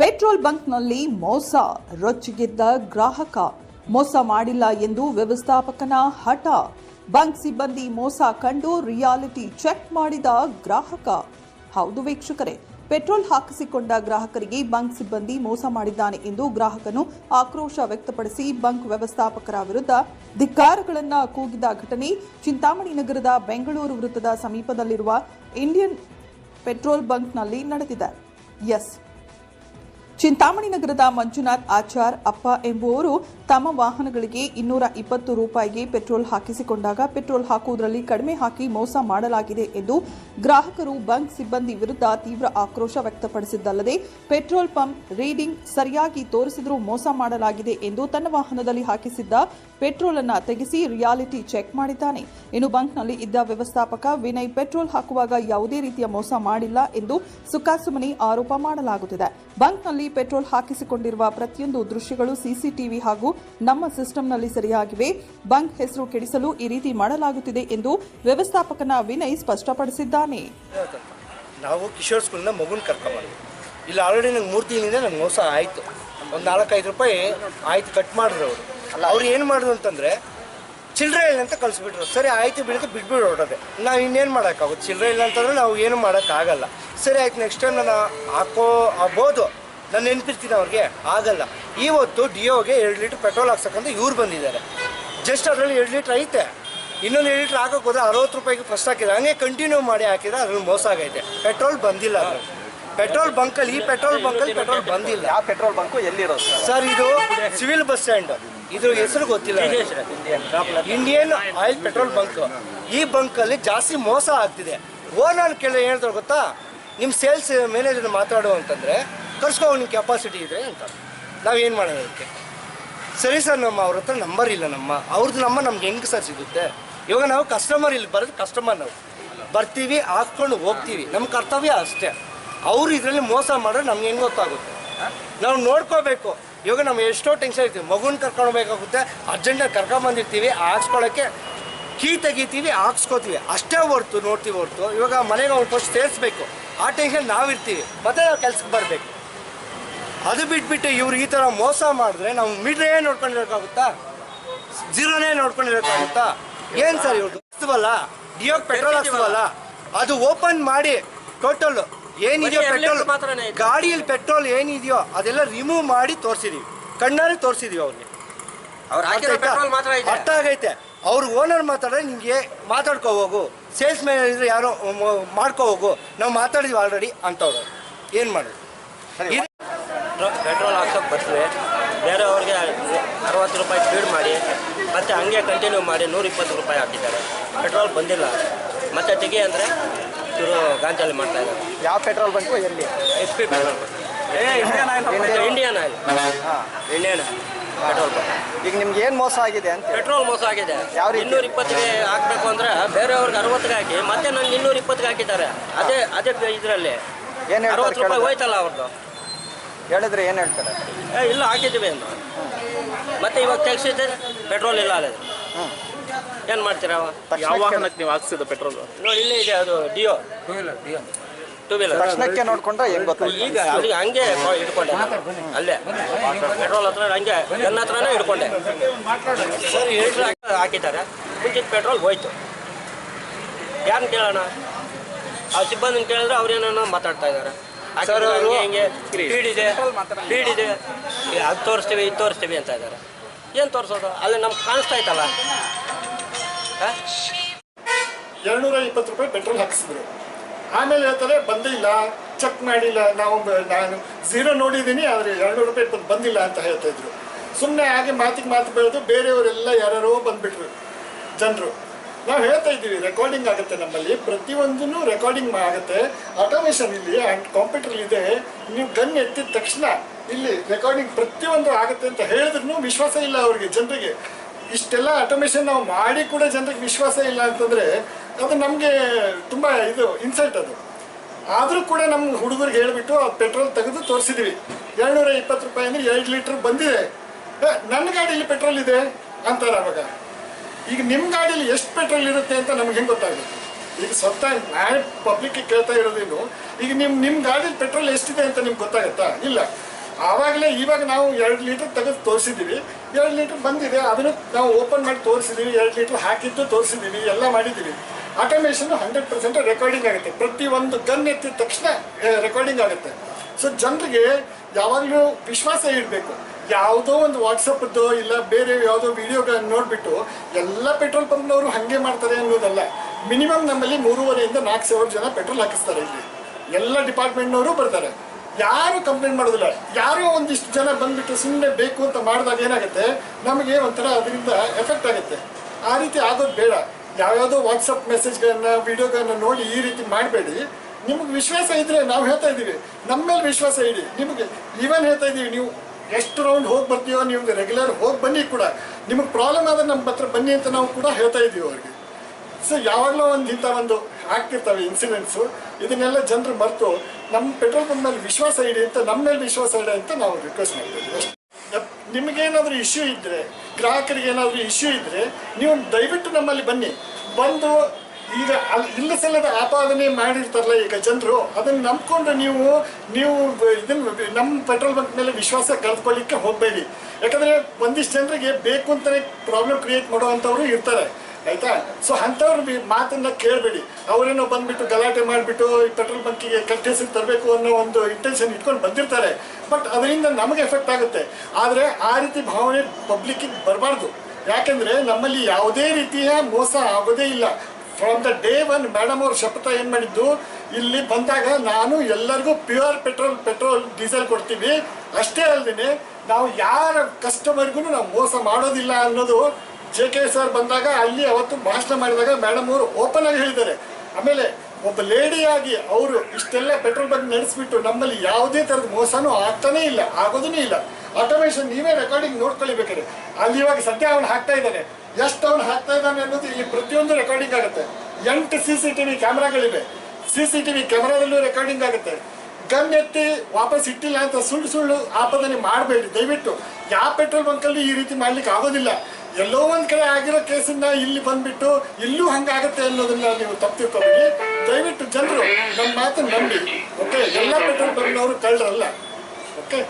Petrol ಬಂಕ್ನಲ್ಲಿ ಮೋಸ, ರೊಚ್ಚಿಗೆದ್ದ ಗ್ರಾಹಕ. ಮೋಸ ಮಾಡಿಲ್ಲ ಎಂದು ವ್ಯವಸ್ಥಾಪಕನ ಹಠ. ಬಂಕ್ ಸಿಬ್ಬಂದಿ ಮೋಸ ಕಂಡು ರಿಯಾಲಿಟಿ ಚೆಕ್ ಮಾಡಿದ ಗ್ರಾಹಕ. ಹೌದು ವೀಕ್ಷಕರೇ, ಪೆಟ್ರೋಲ್ ಹಾಕಿಸಿಕೊಂಡ ಗ್ರಾಹಕರಿಗೆ ಬಂಕ್ ಸಿಬ್ಬಂದಿ ಮೋಸ ಮಾಡಿದ್ದಾನೆ ಎಂದು ಗ್ರಾಹಕನು ಆಕ್ರೋಶ ವ್ಯಕ್ತಪಡಿಸಿ ಬಂಕ್ ವ್ಯವಸ್ಥಾಪಕರ ವಿರುದ್ಧ ಧಿಕ್ಕಾರಗಳನ್ನ ಕೂಗಿದ ಘಟನೆ ಚಿಂತಾಮಣಿ ನಗರದ ಬೆಂಗಳೂರು ವೃತ್ತದ ಸಮೀಪದಲ್ಲಿರುವ ಇಂಡಿಯನ್ ಪೆಟ್ರೋಲ್ ಬಂಕ್ನಲ್ಲಿ ನಡೆದಿದೆ. ಎಸ್. ಚಿಂತಾಮಣಿ ನಗರದ ಮಂಜುನಾಥ್ ಆಚಾರ್ ಅಪ್ಪ ಎಂಬುವವರು ತಮ್ಮ ವಾಹನಗಳಿಗೆ ಇನ್ನೂರ ಇಪ್ಪತ್ತು ರೂಪಾಯಿಗೆ ಪೆಟ್ರೋಲ್ ಹಾಕಿಸಿಕೊಂಡಾಗ ಪೆಟ್ರೋಲ್ ಹಾಕುವುದರಲ್ಲಿ ಕಡಿಮೆ ಹಾಕಿ ಮೋಸ ಮಾಡಲಾಗಿದೆ ಎಂದು ಗ್ರಾಹಕರು ಬಂಕ್ ಸಿಬ್ಬಂದಿ ವಿರುದ್ಧ ತೀವ್ರ ಆಕ್ರೋಶ ವ್ಯಕ್ತಪಡಿಸಿದ್ದಲ್ಲದೆ ಪೆಟ್ರೋಲ್ ಪಂಪ್ ರೀಡಿಂಗ್ ಸರಿಯಾಗಿ ತೋರಿಸಿದರೂ ಮೋಸ ಮಾಡಲಾಗಿದೆ ಎಂದು ತನ್ನ ವಾಹನದಲ್ಲಿ ಹಾಕಿಸಿದ್ದ ಪೆಟ್ರೋಲ್ ಅನ್ನು ತೆಗೆಸಿ ರಿಯಾಲಿಟಿ ಚೆಕ್ ಮಾಡಿದ್ದಾನೆ. ಇನ್ನು ಬಂಕ್ನಲ್ಲಿ ಇದ್ದ ವ್ಯವಸ್ಥಾಪಕ ವಿನಯ್ ಪೆಟ್ರೋಲ್ ಹಾಕುವಾಗ ಯಾವುದೇ ರೀತಿಯ ಮೋಸ ಮಾಡಿಲ್ಲ ಎಂದು ಸುಖಾಸುಮನಿ ಆರೋಪ ಮಾಡಲಾಗುತ್ತಿದೆ. ಬಂಕ್ನಲ್ಲಿ ಪೆಟ್ರೋಲ್ ಹಾಕಿಸಿಕೊಂಡಿರುವ ಪ್ರತಿಯೊಂದು ದೃಶ್ಯಗಳು ಸಿಸಿಟಿವಿ ಹಾಗೂ ನಮ್ಮ ಸಿಸ್ಟಂನಲ್ಲಿ ಸರಿಯಾಗಿವೆ. ಬಂಕ್ ಹೆಸರು ಕೆಡಿಸಲು ಈ ರೀತಿ ಮಾಡಲಾಗುತ್ತಿದೆ ಎಂದು ವ್ಯವಸ್ಥಾಪಕನ ವಿನಯ್ ಸ್ಪಷ್ಟಪಡಿಸಿದ್ದಾನೆ. ನಾವು ಕಿಶೋರ್ ಸ್ಕೂಲ್ನ ಮಗುನ ಕರ್ಕೊಂಡು ಇಲ್ಲಿ ಆಲ್ರೆಡಿ ನಂಗೆ ಮೂರು ತಿಂಗಳಿಂದ ನಂಗೆ ಮೋಸ ಆಯಿತು. ಒಂದು ನಾಲ್ಕೈದು ರೂಪಾಯಿ ಆಯ್ತು ಕಟ್ ಮಾಡಿದ್ರು ಅವರು. ಅಲ್ಲ ಅವ್ರು ಏನು ಮಾಡಿದ್ರು ಅಂತಂದರೆ ಚಿಲ್ಲರೆ ಇಲ್ಲ ಅಂತ ಕಳಿಸ್ಬಿಟ್ರು. ಸರಿ ಆಯಿತು ಬಿಡುತ್ತೆ ಬಿಟ್ಬಿಟ್ಟು ಹೊರಟದೆ ನಾವು ಇನ್ನೇನು ಮಾಡೋಕ್ಕಾಗುತ್ತೆ ಚಿಲ್ಲರೆ ಇಲ್ಲ ಅಂತಂದ್ರೆ ನಾವು ಏನು ಮಾಡೋಕ್ಕಾಗಲ್ಲ ಸರಿ ಆಯ್ತು ನೆಕ್ಸ್ಟ್ ಟೈಮ್ ನಾನು ಹಾಕೋ ಆಗ್ಬೋದು ನಾನು ನೆನಪಿರ್ತೀನಿ ಅವ್ರಿಗೆ ಆಗಲ್ಲ. ಇವತ್ತು ಡಿಯೋಗೆ ಎರಡು ಲೀಟ್ರ್ ಪೆಟ್ರೋಲ್ ಹಾಕ್ಸಕ್ಕಂತ ಇವ್ರು ಬಂದಿದ್ದಾರೆ. ಜಸ್ಟ್ ಅದರಲ್ಲಿ ಎರಡು ಲೀಟ್ರ್ ಐತೆ. ಇನ್ನೊಂದು ಎರಡು ಲೀಟ್ರ್ ಹಾಕೋಕೆ ಹೋದ್ರೆ ಅರವತ್ತು ರೂಪಾಯಿಗೆ ಫಸ್ಟ್ ಹಾಕಿದ್ರೆ ಹಂಗೆ ಕಂಟಿನ್ಯೂ ಮಾಡಿ ಹಾಕಿದ್ರೆ ಅದ್ರಲ್ಲಿ ಮೋಸ ಆಗೈತೆ. ಪೆಟ್ರೋಲ್ ಬಂದಿಲ್ಲ ಪೆಟ್ರೋಲ್ ಬಂಕಲ್ಲಿ ಈ ಪೆಟ್ರೋಲ್ ಬಂಕಲ್ಲಿ ಪೆಟ್ರೋಲ್ ಬಂದಿಲ್ಲ. ಆ ಪೆಟ್ರೋಲ್ ಬಂಕು ಎಲ್ಲಿರೋದು ಸರ್? ಸರ್ ಇದು ಸಿವಿಲ್ ಬಸ್ ಸ್ಟ್ಯಾಂಡ್. ಇದ್ರ ಹೆಸರು ಗೊತ್ತಿಲ್ಲ ಇಂಡಿಯನ್ ಆಯಿಲ್ ಪೆಟ್ರೋಲ್ ಬಂಕ್. ಈ ಬಂಕಲ್ಲಿ ಜಾಸ್ತಿ ಮೋಸ ಆಗ್ತಿದೆ. ಓನರ್ ಕೇಳಿ ಹೇಳ್ತಾರೆ ಗೊತ್ತಾ? ನಿಮ್ಮ ಸೇಲ್ಸ್ ಮ್ಯಾನೇಜರ್ ಮಾತಾಡು ಅಂತಂದ್ರೆ ಕರ್ಸ್ಕೊ ನಿಮ್ಮ ಕೆಪಾಸಿಟಿ ಇದೆ ಅಂತ. ನಾವೇನು ಮಾಡೋದು ಅದಕ್ಕೆ? ಸರಿ ಸರ್, ನಮ್ಮ ಅವ್ರ ಹತ್ರ ನಂಬರ್ ಇಲ್ಲ ನಮ್ಮ. ಅವ್ರದ್ದು ನಮ್ಮ, ನಮ್ಗೆ ಹೆಂಗೆ ಸರ್ ಸಿಗುತ್ತೆ? ಇವಾಗ ನಾವು ಕಸ್ಟಮರ್ ಇಲ್ಲಿ ಬರೋದು ಕಸ್ಟಮರ್ ನಾವು. ಬರ್ತೀವಿ, ಹಾಕ್ಕೊಂಡು ಹೋಗ್ತೀವಿ. ನಮ್ಮ ಕರ್ತವ್ಯ ಅಷ್ಟೇ. ಅವರು ಇದರಲ್ಲಿ ಮೋಸ ಮಾಡಿದ್ರೆ ನಮ್ಗೆ ಹೆಂಗೆ ಗೊತ್ತಾಗುತ್ತೆ? ನಾವು ನೋಡ್ಕೋಬೇಕು. ಇವಾಗ ನಮ್ಗೆ ಎಷ್ಟೋ ಟೆನ್ಷನ್ ಇರ್ತೀವಿ. ಮಗುನ ಕರ್ಕೊಂಡು ಹೋಗ್ಬೇಕಾಗುತ್ತೆ. ಅರ್ಜೆಂಟಾಗಿ ಕರ್ಕೊಂಬಂದಿರ್ತೀವಿ ಹಾಕ್ಸ್ಕೊಳ್ಳೋಕ್ಕೆ ಕೀ ತೆಗಿತೀವಿ, ಹಾಕ್ಸ್ಕೋತೀವಿ. ಅಷ್ಟೇ ಹೊರ್ತು, ನೋಡ್ತೀವಿ ಹೊರ್ತು. ಇವಾಗ ಮನೆಗೆ ಅವ್ರು ಫಸ್ಟ್ ಸೇರಿಸ್ಬೇಕು. ಆ ಟೆನ್ಷನ್ ನಾವಿರ್ತೀವಿ ಮತ್ತೆ ನಾವು ಕೆಲ್ಸಕ್ಕೆ ಬರಬೇಕು. ಅದು ಬಿಟ್ಬಿಟ್ಟು ಇವ್ರು ಈ ಥರ ಮೋಸ ಮಾಡಿದ್ರೆ ನಾವು ಮೀಟ್ರೇ ನೋಡ್ಕೊಂಡಿರೋಕ್ಕಾಗುತ್ತಾ? ಜೀರೋನೇ ನೋಡ್ಕೊಂಡಿರೋಕ್ಕಾಗುತ್ತಾ? ಏನ್ ಸರ್ ಇವ್ರದ್ದು ಡಿಯೋಕ್ ಪೆಟ್ರೋಲ್ ಹಾಕ್ಸ್ತೀವಲ್ಲ ಅದು ಓಪನ್ ಮಾಡಿ ಟೋಟಲ್ ಏನಿದೆಯೋ ಪೆಟ್ರೋಲ್ ಮಾತ್ರನೇ ಇದೆ. ಗಾಡಿಯಲ್ಲಿ ಪೆಟ್ರೋಲ್ ಏನಿದೆಯೋ ಅದೆಲ್ಲ ರಿಮೂವ್ ಮಾಡಿ ತೋರಿಸಿದೀವಿ. ಕಣ್ಣಾರೆ ತೋರಿಸಿದೀವಿ ಅವ್ರಿಗೆ ಅವ್ರ ಹಾಕಿರೋ ಪೆಟ್ರೋಲ್ ಮಾತ್ರ ಇದೆ. ಅರ್ಥ ಆಗೈತೆ. ಅವ್ರ ಓನರ್ ಮಾತಾಡ್ರೆ ನಿಂಗೆ ಮಾತಾಡ್ಕೋ ಹೋಗು. ಸೇಲ್ಸ್ ಮ್ಯಾನ್ ಇದ್ರೆ ಯಾರೋ ಮಾಡ್ಕೋ ಹೋಗು. ನಾವು ಮಾತಾಡಿದ್ವಿ ಆಲ್ರೆಡಿ ಅಂತವ್ರು. ಏನು ಮಾಡೋದು? ಇದು ಪೆಟ್ರೋಲ್ ಹಾಕ್ಸೋಕೆ ಬರ್ತೀವಿ. ಬೇರೆಯವ್ರಿಗೆ ಅರವತ್ತು ರೂಪಾಯಿ ಸ್ಪೀಡ್ ಮಾಡಿ ಮತ್ತು ಹಂಗೆ ಕಂಟಿನ್ಯೂ ಮಾಡಿ ನೂರ ಇಪ್ಪತ್ತು ರೂಪಾಯಿ ಹಾಕಿದ್ದಾರೆ. ಪೆಟ್ರೋಲ್ ಬಂದಿಲ್ಲ. ಮತ್ತೆ ತೆಗಿ ಅಂದರೆ ಇವರು ಗಾಂಚಾಲಿ ಮಾಡ್ತಾ ಇದ್ದಾರೆ. ಯಾವ ಪೆಟ್ರೋಲ್ ಬಂಕು ಎಲ್ಲಿ? H P petrol Indian oil Indian petrol bunk ಈಗ ನಿಮ್ಗೆ ಏನು ಮೋಸ ಆಗಿದೆ ಅಂತ. ಪೆಟ್ರೋಲ್ ಮೋಸ ಆಗಿದೆ. ಯಾವ? ಇನ್ನೂರ ಇಪ್ಪತ್ತಿಗೆ ಹಾಕಬೇಕು ಅಂದ್ರೆ ಬೇರೆಯವ್ರಿಗೆ ಅರವತ್ತಿಗೆ ಹಾಕಿ ಮತ್ತೆ ನಂಗೆ ಇನ್ನೂರ ಇಪ್ಪತ್ತಿಗೆ ಹಾಕಿದ್ದಾರೆ. ಅದೇ ಅದೇ ಇದರಲ್ಲಿ. ಏನು ಅರವತ್ತು ರೂಪಾಯಿ ಹೋಯ್ತಲ್ಲ ಅವ್ರದ್ದು ಹೇಳಿದ್ರೆ ಏನು ಹೇಳ್ತಾರೆ? ಏ ಇಲ್ಲ ಹಾಕಿದ್ದೀವಿ ಅಂತ ಮತ್ತೆ ಇವಾಗ ತೆಗ್ಸಿದ್ರೆ ಪೆಟ್ರೋಲ್ ಇಲ್ಲ ಅಲ್ಲದೆ ಏನು ಮಾಡ್ತೀರಾ ಅವ? ಯಾವ ವಾಹನಕ್ಕೆ ನೀವು ಹಾಕ್ಸಿದ ಪೆಟ್ರೋಲ್ ನೋಡಿ ಇಲ್ಲೇ ಇದೆ ಅದು ಡಿಯೋ ಟೂ ವೀಲರ್ ತಕ್ಷಣಕ್ಕೆ ನೋಡ್ಕೊಂಡ್ರೆ ಹೆಂಗ್ ಗೊತ್ತಾಯ್ತು? ಈಗ ಅಲ್ಲಿ ಹಂಗೆ ಇಟ್ಕೊಂಡೆ ಅಲ್ಲೇ. ಪೆಟ್ರೋಲ್ ಹತ್ರ ಹಂಗೆ ನನ್ನ ಹತ್ರನೇ ಇಟ್ಕೊಂಡೆ ಸರ್ ಲೀಟ್ರ್ ಹಾಕಿದ್ದಾರೆ. ಮುಂಚಿನ ಪೆಟ್ರೋಲ್ ಹೋಯ್ತು. ಯಾರನ್ನ ಕೇಳೋಣ? ಆ ಸಿಬ್ಬಂದಿನ ಕೇಳಿದ್ರೆ ಅವ್ರೇನೇನೋ ಮಾತಾಡ್ತಾ ಇದ್ದಾರೆ. ಸರ್, ಅವರು- ಹಿಂಗೆ ಸ್ಪೀಡ್ ಇದೆ ಸ್ಪೀಡ್ ಇದೆ ಅದು ತೋರಿಸ್ತೀವಿ ಇದು ತೋರಿಸ್ತೀವಿ ಅಂತ ಇದ್ದಾರೆ. ಏನು ತೋರಿಸೋದು? ಅಲ್ಲಿ ನಮ್ಗೆ ಕಾಣಿಸ್ತಾ ಇತ್ತಲ್ಲ ಎರಡ್ನೂರ ಇಪ್ಪತ್ತು ರೂಪಾಯಿ ಪೆಟ್ರೋಲ್ ಹಾಕಿಸಿದ್ರು. ಆಮೇಲೆ ಹೇಳ್ತಾರೆ ಬಂದಿಲ್ಲ ಚೆಕ್ ಮಾಡಿಲ್ಲ ನಾವು ನಾನು ಝೀರೋ ನೋಡಿದ್ದೀನಿ ಆದರೆ ಎರಡ್ನೂರು ರೂಪಾಯಿ ಇಪ್ಪತ್ತು ಬಂದಿಲ್ಲ ಅಂತ ಹೇಳ್ತಾ ಇದ್ರು. ಸುಮ್ಮನೆ ಹಾಗೆ ಮಾತಿಗೆ ಮಾತು ಬೆಳೆದು ಬೇರೆಯವರೆಲ್ಲ ಯಾರ್ಯಾರೋ ಬಂದ್ಬಿಟ್ರು ಜನರು. ನಾವು ಹೇಳ್ತಾ ಇದ್ದೀವಿ ರೆಕಾರ್ಡಿಂಗ್ ಆಗುತ್ತೆ ನಮ್ಮಲ್ಲಿ. ಪ್ರತಿಯೊಂದನ್ನು ರೆಕಾರ್ಡಿಂಗ್ ಆಗುತ್ತೆ. ಆಟೋಮೇಷನ್ ಇಲ್ಲಿ ಕಾಂಪ್ಯೂಟರ್ ಇದೆ. ನೀವು ಗನ್ ಎತ್ತಿದ ತಕ್ಷಣ ಇಲ್ಲಿ ರೆಕಾರ್ಡಿಂಗ್ ಪ್ರತಿಯೊಂದು ಆಗುತ್ತೆ ಅಂತ ಹೇಳಿದ್ರು ವಿಶ್ವಾಸ ಇಲ್ಲ ಅವ್ರಿಗೆ ಜನರಿಗೆ. ಇಷ್ಟೆಲ್ಲ ಆಟೋಮೇಷನ್ ನಾವು ಮಾಡಿ ಕೂಡ ಜನರಿಗೆ ವಿಶ್ವಾಸ ಇಲ್ಲ ಅಂತಂದರೆ ಅದು ನಮಗೆ ತುಂಬ ಇದು ಇನ್ಸಲ್ಟ್ ಅದು. ಆದರೂ ಕೂಡ ನಮ್ಮ ಹುಡುಗರಿಗೆ ಹೇಳಿಬಿಟ್ಟು ಆ ಪೆಟ್ರೋಲ್ ತೆಗೆದು ತೋರಿಸಿದ್ವಿ. ಎರಡುನೂರ ಇಪ್ಪತ್ತು ರೂಪಾಯಿ ಅಂದರೆ ಎರಡು ಲೀಟ್ರ್ ಬಂದಿದೆ. ನನ್ನ ಗಾಡಿಯಲ್ಲಿ ಪೆಟ್ರೋಲ್ ಇದೆ ಅಂತಾರೆ ಅವಾಗ. ಈಗ ನಿಮ್ಮ ಗಾಡಿಯಲ್ಲಿ ಎಷ್ಟು ಪೆಟ್ರೋಲ್ ಇರುತ್ತೆ ಅಂತ ನಮ್ಗೆ ಹೆಂಗೆ ಗೊತ್ತಾಗುತ್ತೆ? ಈಗ ಸತ್ತ ನಾನೇ ಪಬ್ಲಿಕ್ಗೆ ಕೇಳ್ತಾ ಇರೋದೇನು, ಈಗ ನಿಮ್ಮ ನಿಮ್ಮ ಗಾಡಿಲಿ ಪೆಟ್ರೋಲ್ ಎಷ್ಟಿದೆ ಅಂತ ನಿಮ್ಗೆ ಗೊತ್ತಾಗುತ್ತಾ? ಇಲ್ಲ. ಆವಾಗಲೇ ಇವಾಗ ನಾವು ಎರಡು ಲೀಟರ್ ತೆಗೆದು ತೋರಿಸಿದ್ದೀವಿ ಎರಡು ಲೀಟರ್ ಬಂದಿದೆ, ಅದನ್ನು ನಾವು ಓಪನ್ ಮಾಡಿ ತೋರಿಸಿದ್ದೀವಿ ಎರಡು ಲೀಟರ್ ಹಾಕಿದ್ದು ತೋರಿಸಿದ್ದೀವಿ ಎಲ್ಲ ಮಾಡಿದ್ದೀವಿ ಆಟೋಮೇಷನ್ ಹಂಡ್ರೆಡ್ ಪರ್ಸೆಂಟ್ ರೆಕಾರ್ಡಿಂಗ್ ಆಗುತ್ತೆ. ಪ್ರತಿ ಒಂದು ಗನ್ ಎತ್ತಿದ ತಕ್ಷಣ ರೆಕಾರ್ಡಿಂಗ್ ಆಗುತ್ತೆ. ಸೊ ಜನರಿಗೆ ಯಾವಾಗಲೂ ವಿಶ್ವಾಸ ಇಡಬೇಕು ಯಾವುದೋ ಒಂದು ವಾಟ್ಸಪ್ದು ಇಲ್ಲ ಬೇರೆ ಯಾವುದೋ ವಿಡಿಯೋಗಳನ್ನು ನೋಡಿಬಿಟ್ಟು ಎಲ್ಲ ಪೆಟ್ರೋಲ್ ಪಂಪ್ನವರು ಹಾಗೆ ಮಾಡ್ತಾರೆ ಅನ್ನೋದಲ್ಲ. ಮಿನಿಮಮ್ ನಮ್ಮಲ್ಲಿ ಮೂರುವರೆಯಿಂದ ನಾಲ್ಕು ಸಾವಿರ ಜನ ಪೆಟ್ರೋಲ್ ಹಾಕಿಸ್ತಾರೆ ಇಲ್ಲಿ. ಎಲ್ಲ ಡಿಪಾರ್ಟ್ಮೆಂಟ್ನವರು ಬರ್ತಾರೆ. ಯಾರು ಕಂಪ್ಲೇಂಟ್ ಮಾಡೋದಿಲ್ಲ. ಯಾರೋ ಒಂದಿಷ್ಟು ಜನ ಬಂದ್ಬಿಟ್ಟು ಸುಮ್ಮನೆ ಬೇಕು ಅಂತ ಮಾಡಿದಾಗ ಏನಾಗುತ್ತೆ? ನಮಗೆ ಒಂಥರ ಅದರಿಂದ ಎಫೆಕ್ಟ್ ಆಗುತ್ತೆ. ಆ ರೀತಿ ಆಗೋದು ಬೇಡ. ಯಾವ್ಯಾವುದೋ ವಾಟ್ಸಪ್ ಮೆಸೇಜ್ಗಳನ್ನು ವಿಡಿಯೋಗಳನ್ನ ನೋಡಿ ಈ ರೀತಿ ಮಾಡಬೇಡಿ. ನಿಮ್ಗೆ ವಿಶ್ವಾಸ ಇದ್ರೆ ನಾವು ಹೇಳ್ತಾ ಇದ್ದೀವಿ ನಮ್ಮ ಮೇಲೆ ವಿಶ್ವಾಸ ಇಡಿ. ನಿಮಗೆ ಇವನ್ ಹೇಳ್ತಾ ಇದ್ದೀವಿ ನೀವು. ಎಷ್ಟು ರೌಂಡ್ ಹೋಗಿ ಬರ್ತೀವೋ ನೀವು ರೆಗ್ಯುಲರ್ ಹೋಗಿ ಬನ್ನಿ ಕೂಡ. ನಿಮಗೆ ಪ್ರಾಬ್ಲಮ್ ಆದರೆ ನಮ್ಮ ಹತ್ರ ಬನ್ನಿ ಅಂತ ನಾವು ಕೂಡ ಹೇಳ್ತಾ ಇದ್ದೀವಿ ಅವ್ರಿಗೆ. ಸೊ ಯಾವಾಗಲೂ ಒಂದು ಇಂಥ ಒಂದು ಆಗ್ತಿರ್ತವೆ ಇನ್ಸಿಡೆಂಟ್ಸು ಇದನ್ನೆಲ್ಲ ಜನರು ಮರೆತು ನಮ್ಮ ಪೆಟ್ರೋಲ್ ಪಂಪ್ ಮೇಲೆ ವಿಶ್ವಾಸ ಇಡಿ ಅಂತ ನಮ್ಮ ಮೇಲೆ ವಿಶ್ವಾಸ ಇಡಿ ಅಂತ ನಾವು ರಿಕ್ವೆಸ್ಟ್ ಮಾಡ್ತೀವಿ ನಿಮಗೇನಾದರೂ ಇಶ್ಯೂ ಇದ್ದರೆ ಗ್ರಾಹಕರಿಗೆ ಏನಾದರೂ ಇಶ್ಯೂ ಇದ್ದರೆ ನೀವು ದಯವಿಟ್ಟು ನಮ್ಮಲ್ಲಿ ಬನ್ನಿ. ಬಂದು ಈಗ ಅಲ್ಲಿ ಇಲ್ಲ ಸಲ್ಲದ ಆಪಾದನೆ ಮಾಡಿರ್ತಾರಲ್ಲ ಈಗ ಜನರು, ಅದನ್ನು ನಂಬ್ಕೊಂಡು ನೀವು ನೀವು ಇದನ್ನು ನಮ್ಮ ಪೆಟ್ರೋಲ್ ಬಂಕ್ ಮೇಲೆ ವಿಶ್ವಾಸ ಕಳೆದುಕೊಳ್ಳಿಕ್ಕೆ ಹೋಗಬೇಡಿ. ಯಾಕಂದರೆ ಒಂದಿಷ್ಟು ಜನರಿಗೆ ಬೇಕು ಅಂತಲೇ ಪ್ರಾಬ್ಲಮ್ ಕ್ರಿಯೇಟ್ ಮಾಡುವಂಥವ್ರು ಇರ್ತಾರೆ, ಆಯಿತಾ? ಸೊ ಅಂಥವ್ರ ಮಾತನ್ನ ಕೇಳಬೇಡಿ. ಅವರೇನೋ ಬಂದುಬಿಟ್ಟು ಗಲಾಟೆ ಮಾಡಿಬಿಟ್ಟು ಈ ಪೆಟ್ರೋಲ್ ಬಂಕಿಗೆ ಕಟ್ಟೆಸಿಗೆ ತರಬೇಕು ಅನ್ನೋ ಒಂದು ಇಂಟೆನ್ಷನ್ ಇಟ್ಕೊಂಡು ಬಂದಿರ್ತಾರೆ. ಬಟ್ ಅದರಿಂದ ನಮಗೆ ಎಫೆಕ್ಟ್ ಆಗುತ್ತೆ. ಆದರೆ ಆ ರೀತಿ ಭಾವನೆ ಪಬ್ಲಿಕ್ಕಿಗೆ ಬರಬಾರ್ದು. ಯಾಕೆಂದರೆ ನಮ್ಮಲ್ಲಿ ಯಾವುದೇ ರೀತಿಯ ಮೋಸ ಆಗೋದೇ ಇಲ್ಲ. From the day one madam ಅವ್ರ ಶಪಥ ಏನು ಮಾಡಿದ್ದು, ಇಲ್ಲಿ ಬಂದಾಗ ನಾನು ಎಲ್ಲರಿಗೂ ಪ್ಯೂರ್ ಪೆಟ್ರೋಲ್ ಪೆಟ್ರೋಲ್ ಡೀಸೆಲ್ ಕೊಡ್ತೀವಿ. ಅಷ್ಟೇ ಅಲ್ಲದೆ ನಾವು ಯಾರ ಕಸ್ಟಮರ್ಗೂ ನಾವು ಮೋಸ ಮಾಡೋದಿಲ್ಲ ಅನ್ನೋದು ಜೆ ಕೆ ಸರ್ ಬಂದಾಗ, ಅಲ್ಲಿ ಅವತ್ತು ಭಾಷಣ ಮಾಡಿದಾಗ ಮೇಡಮ್ ಅವರು ಓಪನ್ ಆಗಿ ಹೇಳಿದ್ದಾರೆ. ಆಮೇಲೆ ಒಬ್ಬ ಲೇಡಿಯಾಗಿ ಅವರು ಇಷ್ಟೆಲ್ಲ ಪೆಟ್ರೋಲ್ ಬಂಕ್ ನಡೆಸ್ಬಿಟ್ಟು ನಮ್ಮಲ್ಲಿ ಯಾವುದೇ ಥರದ ಮೋಸನೂ ಆಗ್ತಾನೇ ಇಲ್ಲ ಆಗೋದೂ ಇಲ್ಲ. ಆಟೋಮೇಷನ್ ನೀವೇ ರೆಕಾರ್ಡಿಂಗ್ ನೋಡ್ಕೊಳ್ಳಿ ಬೇಕಾದ್ರೆ ಅಲ್ಲಿ ಇವಾಗ ಸದ್ಯ ಅವನು ಹಾಕ್ತಾ ಇದ್ದಾನೆ. ಎಷ್ಟು ಅವನು ಹಾಕ್ತಾ ಇದ್ದಾನೆ ಅನ್ನೋದು ಇಲ್ಲಿ ಪ್ರತಿಯೊಂದು ರೆಕಾರ್ಡಿಂಗ್ ಆಗುತ್ತೆ. ಎಂಟು ಸಿ ಸಿ ಟಿ ವಿ ಕ್ಯಾಮ್ರಾಗಳಿವೆ ಸಿ ಸಿ ಟಿ ವಿ ಕ್ಯಾಮ್ರಾದಲ್ಲೂ ರೆಕಾರ್ಡಿಂಗ್ ಆಗುತ್ತೆ. ಗನ್ ಎತ್ತಿ ವಾಪಸ್ ಇಟ್ಟಿಲ್ಲ ಅಂತ ಸುಳ್ಳು ಸುಳ್ಳು ಆಪಾದನೆ ಮಾಡಬೇಡಿ. ದಯವಿಟ್ಟು ಯಾವ ಪೆಟ್ರೋಲ್ ಬಂಕಲ್ಲಿ ಈ ರೀತಿ ಮಾಡ್ಲಿಕ್ಕೆ ಆಗೋದಿಲ್ಲ. ಎಲ್ಲೋ ಒಂದ್ ಕಡೆ ಆಗಿರೋ ಕೇಸನ್ನ ಇಲ್ಲಿ ಬಂದ್ಬಿಟ್ಟು ಇಲ್ಲೂ ಹಂಗಾಗತ್ತೆ ಅನ್ನೋದನ್ನ ನೀವು ತಪ್ಪು ದಯವಿಟ್ಟು ಜನರು ನಮ್ಮ ಮಾತನ್ನು ನಂಬಿ ಓಕೆ ಎಲ್ಲ ಪೆಟ್ರೋಲ್ ಬಂಕ್ನವರು ಕಳ್ಳರಲ್ಲ ಓಕೆ